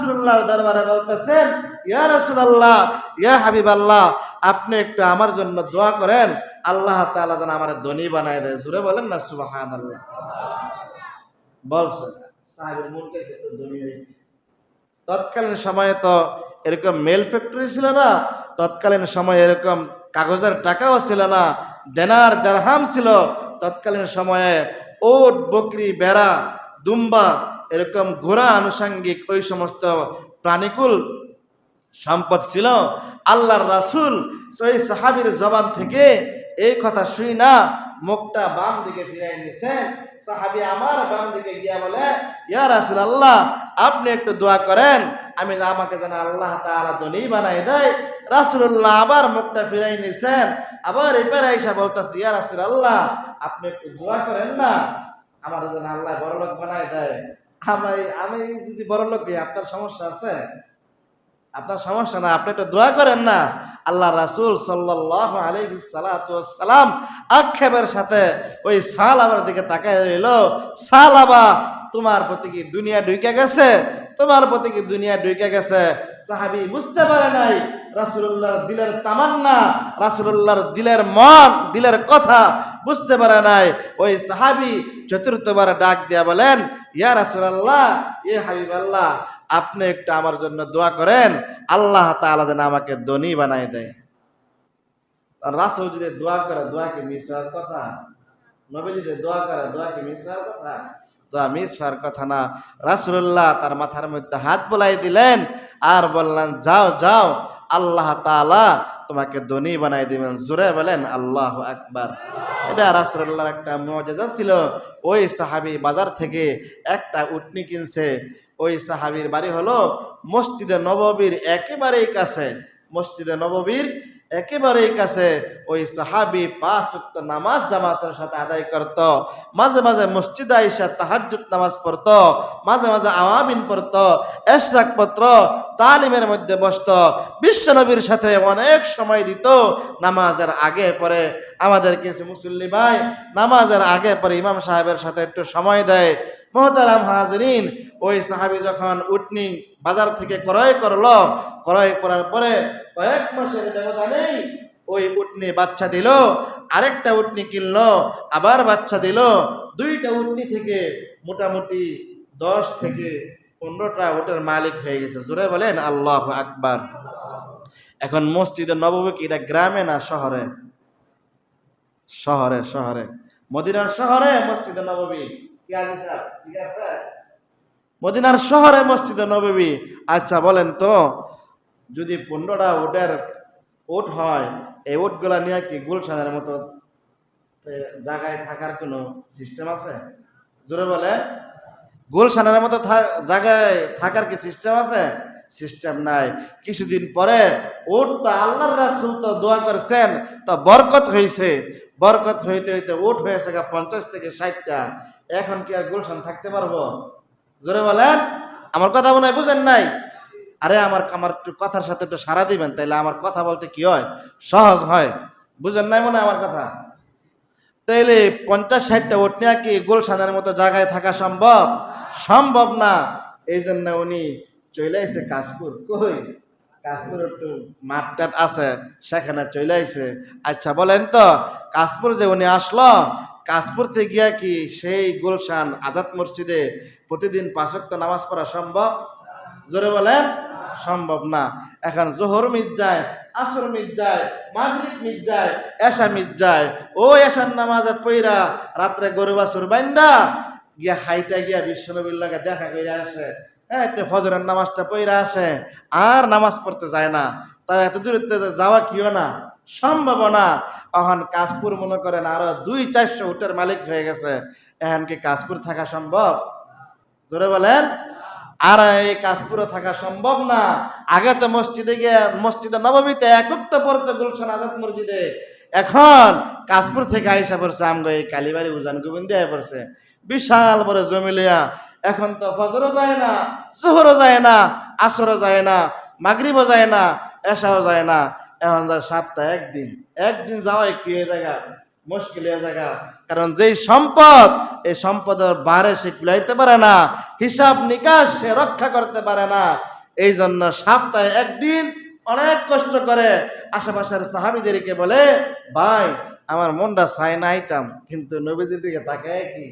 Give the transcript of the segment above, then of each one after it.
রাসূলুল্লাহর দরবারে বলতেছেন ইয়া রাসূলুল্লাহ ইয়া হাবিবাল্লাহ আপনি একটু আমার জন্য দোয়া করেন আল্লাহ তাআলা যেন আমার ধনী বানায় দেয়। জুড়ে বলেন না সুবহানাল্লাহ। বলছেন সাহেবের তৎকালীন সময়ে তো এরকম মেল ফ্যাক্টরি ছিল না তৎকালীন সময়ে এরকম কাগজের টাকাও ছিল না দেনার দেড়হাম ছিল। তৎকালীন সময়ে ওট বকরি বেড়া দুম্বা এরকম ঘোড়া আনুষঙ্গিক ওই সমস্ত প্রাণীকুল সম্পদ ছিল। আল্লাহর রাসূল সেই সাহাবীর জবান থেকে এই কথা শুই না, মুখটা বাম দিকে ফিরাই নিছেন। সাহাবী আমার বাম দিকে গিয়া বলে, ইয়া রাসুল আল্লাহ আপনি একটু দোয়া করেন, আমি আমাকে যেন আল্লাহ তাআলা ধনী বানাই দেয়। রাসূলুল্লাহ আবার মুখটা ফিরাই নিছেন। আবার এপারে আইসা বলতাছি, ইয়া রাসুল আল্লাহ আপনি একটু দোয়া করেন না আমার যেন আল্লাহ বড়লোক বানাই দেয়। আমি আমি যদি বড়লোক লোক আপনার সমস্যা আছে? আপনার সমস্যা না, আপনি একটা দোয়া করেন না। আল্লাহ রাসুল সাল্লাহ আলী সালাম আক্ষেপের সাথে ওই সাল আবার দিকে তাকায় রইল। সালাবা তোমার প্রতি কি দুনিয়া ঢুকে গেছে? তোমার প্রতি কি দুনিয়া ঢুকে গেছে? সাহাবি বুঝতে পারে নাই। রাসুল্লাহর দিলের তামান্না রাসুল্লাহর দিলের মন, দিলের কথা বুঝতে পারে নাই। ওই সাহাবি চতুর্থবার ডাক দিয়া বলেন, ইয়া রাসুলাল্লাহ ইয়ে হাবিব আল্লাহ আপনি একটু আমার জন্য দোয়া করেন, আল্লাহ তাআলা যেন আমাকে ধনী বানাই দেয়। রাসূল যদি দোয়া করে, দোয়া কি মিস হওয়ার কথা? নবী যদি দোয়া করে, দোয়া কি মিস হওয়ার কথা? দোয়া আমি হওয়ার কথা না। রাসূলুল্লাহ তার মাথার মধ্যে হাত বোলাই দিলেন, আর বললেন, যাও যাও, আল্লাহ তাআলা তোমাকে ধনী বানাই দিবেন। জোরে বলেন, আল্লাহ আকবার। এটা রাসূলুল্লাহর একটা মজেজা ছিল। ওই সাহাবী বাজার থেকে একটা উটনি কিনছে। ওই সাহাবীর বাড়ি হলো মসজিদে নববীর একেবারেই কাছে। মসজিদে নববীর একেবারেই কাছে ওই সাহাবি পাঁচ উক্ত নামাজ জামাতের সাথে আদায় করত। মাঝে মাঝে মসজিদ আইসা তাহাজ্জুদ নামাজ পড়ত, মাঝে মাঝে আওয়াবিন পড়ত, এশরাক পত্র, তালিমের মধ্যে বসত। বিশ্বনবীর সাথে অনেক সময় দিত, নামাজের আগে পরে। আমাদের কিছু মুসল্লি ভাই নামাজের আগে পরে ইমাম সাহেবের সাথে একটু সময় দেয়। মোহতারাম হাজরিন, ওই সাহাবি যখন উটনি বাজার থেকে ক্রয় করল, ক্রয় করার পরে কয়েক মাসের ব্যবধানেই ওই উটনি বাচ্চা দিল, আরেকটা উটনি কিনলো, আবার বাচ্চা দিল, দুইটা উটনি থেকে মোটামুটি দশ থেকে পনেরোটা ওটার মালিক হয়ে গেছে। জোরে বলেন, আল্লাহ আকবার। এখন মসজিদে নবমী কি এটা গ্রামে না শহরে? শহরে শহরে। মদিনার শহরে মসজিদে নবমী কি আছে? ঠিক আছে? মদিনার শহরে মসজিদে নবমী আচ্ছা বলেন তো যদি পনেরোটা ওটের ওট হয়, এই ওটগুলা নিয়ে কি গুলশানের মতো জায়গায় থাকার কোনো সিস্টেম আছে? জোরে বলে, গুলশানের মতো জায়গায় থাকার কি সিস্টেম আছে? সিস্টেম নাই। কিছুদিন পরে ওট তো আল্লাহর রাসূল তো দোয়া করছেন, তো বরকত হয়েছে বরকত হইতে হইতে ওট হয়েছে পঞ্চাশ থেকে ষাটটা। এখন কি আর গুলশান থাকতে পারব? জোরে বলেন, আমার কথা মনে হয় বুঝেন নাই? আরে আমার আমার একটু কথার সাথে একটু সারা দিবেন, তাইলে আমার কথা বলতে কি হয়? সহজ হয়। বুঝেন নাই মনে আমার কথা? তাইলে পঞ্চাশ ষাটটা ওট নেওয়া কি গুলশানের মতো জায়গায় থাকা সম্ভব? সম্ভব না। এই জন্য উনি চলে আসে কাশপুর। কই? কাশপুর একটু মাঠ টাট আছে, সেখানে চলে আসে আচ্ছা বলেন তো, কাশপুর যে উনি আসলো, কাশপুর থেকে গিয়া কি সেই গুলশান আজাদ মসজিদে প্রতিদিন পাঁচক্ত নামাজ পড়া সম্ভব? জোরে বলেন, সম্ভব না। এখন জোহর মিট যায়, আসর মিট যায়, মাগরিব মিট যায়, এশা মিট যায়। ও এশার নামাজে পইরা রাত্রে গরু বাছুর বাইন্দা, গিয়া হাইটা গিয়া বিশ্বনবীর লাগে দেখা করে আসে। হ্যাঁ একটু ফজরের নামাজটা পইরা আসে। আর নামাজ পড়তে যায় না। তাই এত দূরত্বে যাওয়া কিও না সম্ভাবনা এখন কাশপুর মনে করেন আরও দুই চারশো উটের মালিক হয়ে গেছে। এখন কি কাশপুর থাকা সম্ভব? জোরে বলেন আর এই কাশপুরে থাকা সম্ভব না। আগে তো মসজিদে গিয়ে মসজিদে নবমীতে একত্র পড়তো গুলশান আজাদ মসজিদে। এখন কাশপুর থেকে আইসা পড়ছে আমগো এই কালীবাড়ি উজান গোবিন্দ পড়ছে। বিশাল বড় জমিলিয়া। এখন তো ফজরও যায় না, জোহরও যায় না, আসরও যায় না, মাগরিবও যায় না এসাও যায় না। এখন যায় সপ্তাহে একদিন একদিন যাওয়াই কি জায়গা? মুশকিল হয়ে জায়গা কারণ যেই সম্পদ, এই সম্পদের বারে সে কুলাইতে পারে না, হিসাব নিকাশ সে রক্ষা করতে পারে না। এই জন্য সপ্তাহে একদিন অনেক কষ্ট করে আশেপাশের সাহাবিদেরকে বলে, ভাই, আমার মনটা চাই না আইতাম, কিন্তু নবীজির দিকে তাকায় কি?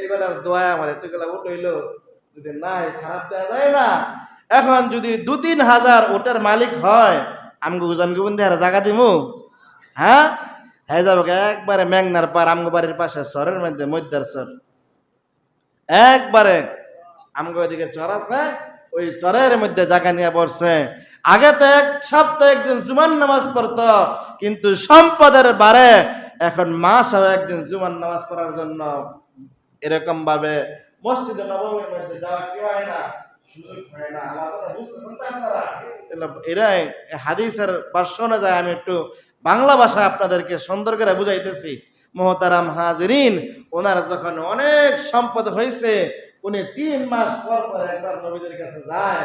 এইবার আর দোয়া আমার এতগুলা উঠ হইল যদি নাই খারাপ দেওয়া যায় না। এখন যদি দু তিন হাজার ওটার মালিক হয়, আমগো উজান গুবন জায়গা দিমু? হ্যাঁ? হ্যাঁ যাব একবারে মেঘনার পার আমগো বাড়ির পাশে সরের মধ্যে মধ্যার সর একবারে আমগো ওইদিকে চর আছে, ওই চরের মধ্যে জায়গা নিয়ে পড়ছে আগে তো এক সপ্তাহে একদিন জুমান নামাজ পড়তো, কিন্তু সম্পদের বারে এখন মাস হবে একদিন জুমান নামাজ পড়ার জন্য এরকম ভাবে মসজিদে নবমীর মধ্যে যাওয়া কি হয় না? না এরাই হাদিসের ভাষ্য অনুযায়ী আমি একটু বাংলা ভাষা আপনাদেরকে সুন্দর করে বুঝাইতেছি। মোহতারাম হাজরিন, ওনার যখন অনেক সম্পদ হয়েছে উনি তিন মাস পর পর একবার নবীদের কাছে যায়,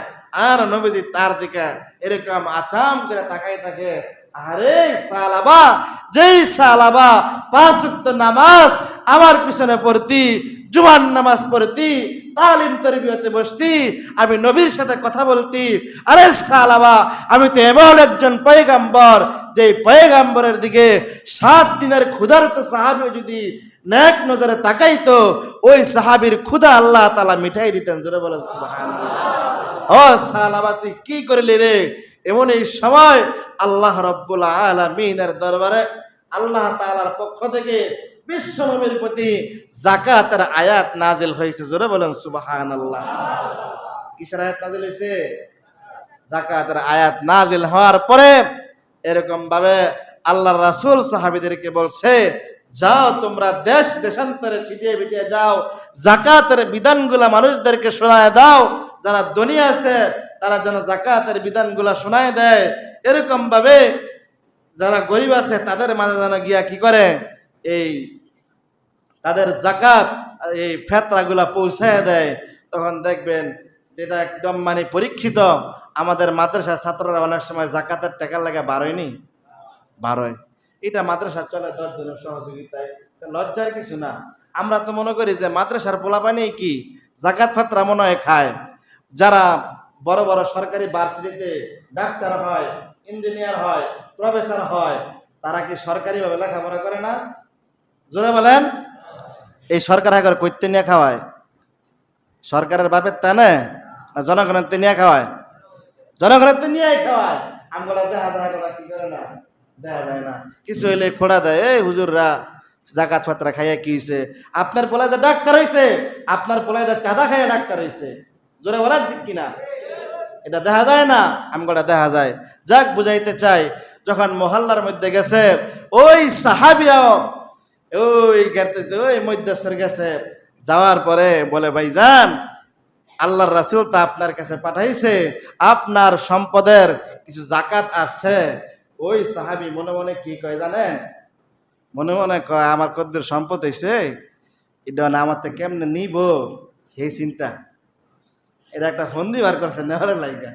আর নবীজি তার দিকে এরকম আচাম করে তাকাই থাকে আরে সালাবা, যেই সালাবা, পাঁচ নামাজ আমার পিছনে পড়তি, জুমার নামাজ পড়তি তালিম তরবিয়তে বসতি, আমি নবীর সাথে কথা বলতি। আরে সালাবা, আমি তো এমন একজন পয়গাম্বর যে পয়গাম্বরের দিকে সাত দিনের ক্ষুধার্ত সাহাবিও যদি ন্যাক নজরে তাকাইতো, ওই সাহাবির ক্ষুধা আল্লাহ তালা মিঠাই দিতেন, জোরে বলে ও সালাবা, তুই কি করলি রে? এমন এই সময় আল্লাহ রব্বুল আলমিনের দরবারে আল্লাহ তাআলার পক্ষ থেকে বিশ্বনবীর প্রতি জাকাতের আয়াত নাজিল হয়েছে। জোরে বলেন সুবাহান আল্লাহ কিসের আয়াত নাজিল হয়েছে? জাকাতের আয়াত নাজিল হওয়ার পরে এরকম ভাবে আল্লাহর রাসূল সাহাবীদেরকে বলছে, যাও তোমরা দেশ দেশান্তরে ছিটিয়ে বিটিয়ে যাও। জাকাতের বিধানগুলা মানুষদেরকে শোনায় দাও। যারা ধনী আছে, তারা যেন জাকাতের বিধানগুলা শোনায় দেয়। এরকম ভাবে যারা গরিব আছে, তাদের মাঝে যেন গিয়া কি করে? এই তাদের জাকাত এই ফেতরাগুলা পৌঁছায় দেয়। তখন দেখবেন যেটা একদম মানে পরীক্ষিত, আমাদের মাদ্রাসার ছাত্ররা অনেক সময় জাকাতের টাকার লাগে বারোয়নি? বারোয়। এটা মাদ্রাসা চলে দশ জনের সহযোগিতায়। লজ্জার কিছু না। আমরা তো মনে করি যে মাদ্রাসার পোলাপানি কি? জাকাত ফাতরা মনে হয় খায়। যারা বড় বড় সরকারি ভার্সিটিতে ডাক্তার হয়, ইঞ্জিনিয়ার হয়, প্রফেসর হয়, তারা কি সরকারিভাবে লেখাপড়া করে না? জোরে বলেন। এই সরকার হাগর কৈত্যে নিয়ে খাওয়ায়। সরকারের বাপের তা না জনগণের তে নিয়ে খাওয়ায়। জনগণের তো নিয়ে খাওয়ায়। আমগুলা দেখা যায় কিছু হইলে খোড়া দেয়, এই হুজুররা জাকাত ফাতরা খাইয়া কি হয়েছে আপনার পোলায় যে ডাক্তার হয়েছে আপনার পোলায় যে চাঁদা খাইয়া ডাক্তার হয়েছে জোরে বলার ঠিক কিনা? এটা দেখা যায় না আমগোটা দেখা যায়। যাক, বুঝাইতে চাই, যখন মহল্লার মধ্যে গেছে, ওই সাহাবিরাও ওই গেতে ওই মধ্যেশ্বর গেছে। যাওয়ার পরে বলে, ভাই যান, আল্লাহর রাসুল তা আপনার কাছে পাঠাইছে, আপনার সম্পদের কিছু জাকাত আসছে। ওই সাহাবি মনে মনে কি কয় জানেন? মনে মনে কয়, আমার কদ্দুর সম্পদ হয়েছে এটা আমার তো কেমনে নিব? সেই চিন্তা। এটা একটা ফোন বার করছে, নেওয়ার লাইগা।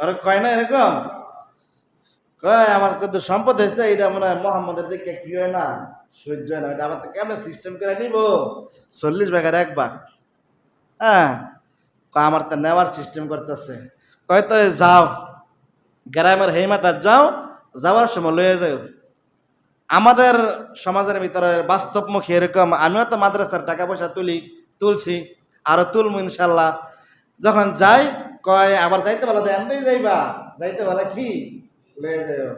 ওরা কয় না এরকম? কয়, আমার কত সম্পদ হয়েছে এটা মনে হয় মোহাম্মদের দিকে কি হয় না? সহ্য হয় না এটা তো কেমন সিস্টেম করে নিব? চল্লিশ ভাগের এক ভাগ হ্যাঁ আমার তো নেওয়ার সিস্টেম করতেছে। কয় তো, যাও। গ্রামের হেমাতার যাও, যাওয়ার সময় লয়ে যাও। আমাদের সমাজের ভিতরে বাস্তবমুখী এরকম, আমিও তো মাদ্রাসার টাকা পয়সা তুলি, তুলছি আরও তুলবো ইনশাল্লাহ। যখন যাই, কয়, আবার যাইতে বলো দেন যাইবা, যাইতে বলে কি? লয়ে যাও।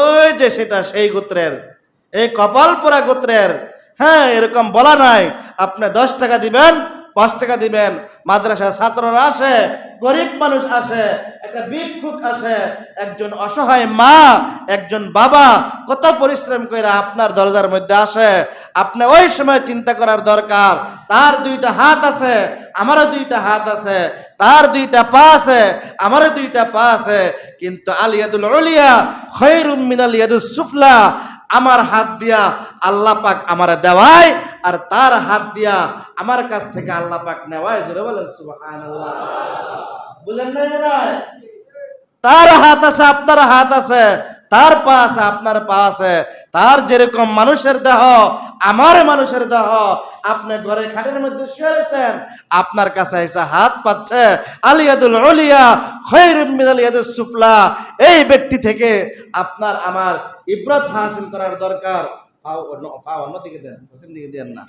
ওই যে সেটা, সেই গোত্রের। এই কপালপুরা গোত্রের হ্যাঁ এরকম বলা নাই। আপনি দশ টাকা দিবেন, পাঁচ টাকা দিবেন। মাদ্রাসার ছাত্ররা আসে, গরিব মানুষ আসে, একটা ভিক্ষুক আসে, একজন অসহায় মা, একজন বাবা, কত পরিশ্রম করে আপনার দরজার মধ্যে আসে। আপনি ওই সময় চিন্তা করার দরকার, তার দুইটা হাত আছে, আমারও দুইটা হাত আছে তার দুইটা পা আছে, আমারও দুইটা পা আছে, কিন্তু আলিয়াদুল অলিয়া খৈরুম মিনাল ইয়াদুস সুফলা, আমার হাত দিয়া আল্লাহ পাক আমার দেওয়ায়, আর তার হাত দিয়া আমার কাছ থেকে আল্লাহ পাক নেওয়ায়, জোরে বলেন, সুবহানাল্লাহ। বুঝেন না তার হাত আছে, আপনার হাত আছে তার পা আছে আপনার পা আছে তার যেরকম মানুষের দেহ, আমার মানুষের দেহ, আপনি ঘরে খাটের মধ্যে শুয়েছেন আপনার কাছে এসে হাত পাচ্ছে, আলিয়াদুল অলিয়া খৈরুম মিনাল ইয়াদুস সুফলা, এই ব্যক্তি থেকে আপনার আমার ইব্রত হাসিল করার দরকার। দেন দিকে দেন না।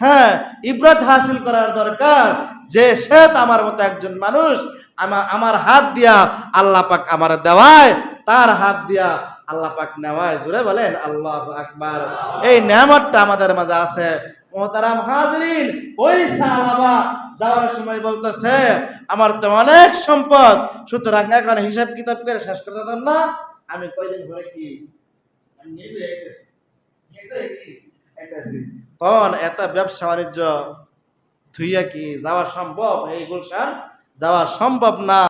হ্যাঁ ইব্রত হাসিল করার দরকার যে সে আমার মতো একজন মানুষ, আমার আমার হাত দিয়া আল্লাহ পাক আমার দেওয়ায় তার হাত দিয়া আল্লাহ পাক নেওয়ায় জুড়ে বলেন, আল্লাহ আকবার। এই নেয়ামতটা আমাদের মাঝে আছে। মোহতারাম হাজরিন, ওই সাহাবা যাওয়ার সময় বলতেছে, আমার তো অনেক সম্পদ, সুতরাং এখন হিসাব কিতাব করে শেষ করে দিতাম না। আমি কয়দিন ধরে কি এত ব্যবসা বাণিজ্য থুইয়া কি যাওয়া সম্ভব? এই গুলশান যাওয়া সম্ভব না।